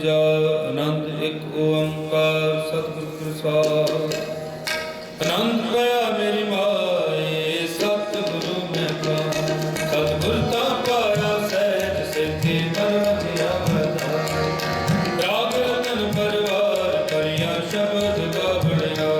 ਤੀਜਾ ਆਨੰਦ ਇੱਕ ਓੰਕਾਰ ਸਤਿਗੁਰ ਪ੍ਰਸਾਦ ਆਨੰਦ ਪਿਆ ਮੇਰੀ ਮਾਏ, ਸਤਿਗੁਰੂ ਮੈਂ ਪਾ ਸਤਿਗੁਰ ਤਾਂ ਪਾਇਆ ਸਹਿਜ ਸਿੱਧੀ ਮਨ ਰਖਿਆ ਮਤਾ ਰਾਗ ਰਤਨ ਪਰਵਾਰ, ਕਰਿਆ ਸ਼ਬਦ ਗਾਵਣਿਆ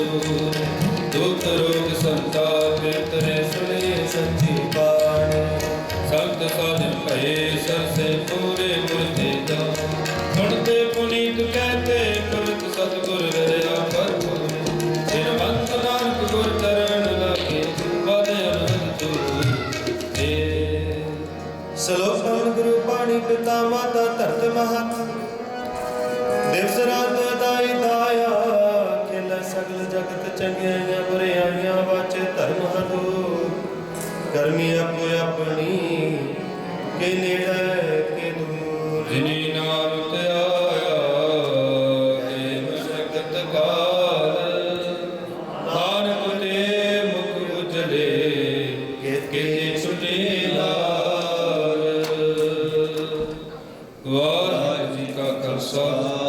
ਦੁਖ ਰੋਗ ਸੰਤਾਪ ਤਰੇ ਸੁਣੇ ਸੱਚੀ ਬਾਣੀ। ਸੰਤ ਸਾਧਨ ਭਏ ਸਰਸੇ ਪੂਰੇ ਮੁਰਤੇ ਦਾ ਸੁਣਤੇ ਪੁਨੀਤ ਕਹਤੇ ਤੁਰਤ ਸਤਗੁਰ ਵਿਦਿਆ ਭਰਪੂਰ ਜਿਨ ਬੰਤ ਨਾਨਕ ਗੁਰ ਚਰਨ ਲਾਗੇ, ਵਦ ਅਨੰਦ ਤੇ ਸ਼ਲੋਕ ਗੁਰੂ ਪਾਣੀ ਪਿਤਾ ਮਾਤਾ ਧਰਤ ਮਹਤ ਦਿਵਸ ਰਾਤ ਕਰਮੀ ਆਪੋ ਆਪਣੀ ਕੇ ਨੇੜੇ ਕੇ ਦੂਰ? ਜਿਨੀ ਨਾਮ ਧਿਆਇਆ ਏ ਮਸਕਤ ਕਾਲ। ਨਾਨਕ ਤੇ ਮੁਖ ਉਜਲੇ, ਕਿਤੇ ਛੁਟੇ ਲਾਲ। ਵਾਹਿਗੁਰੂ ਜੀ ਕਾ ਖਾਲਸਾ।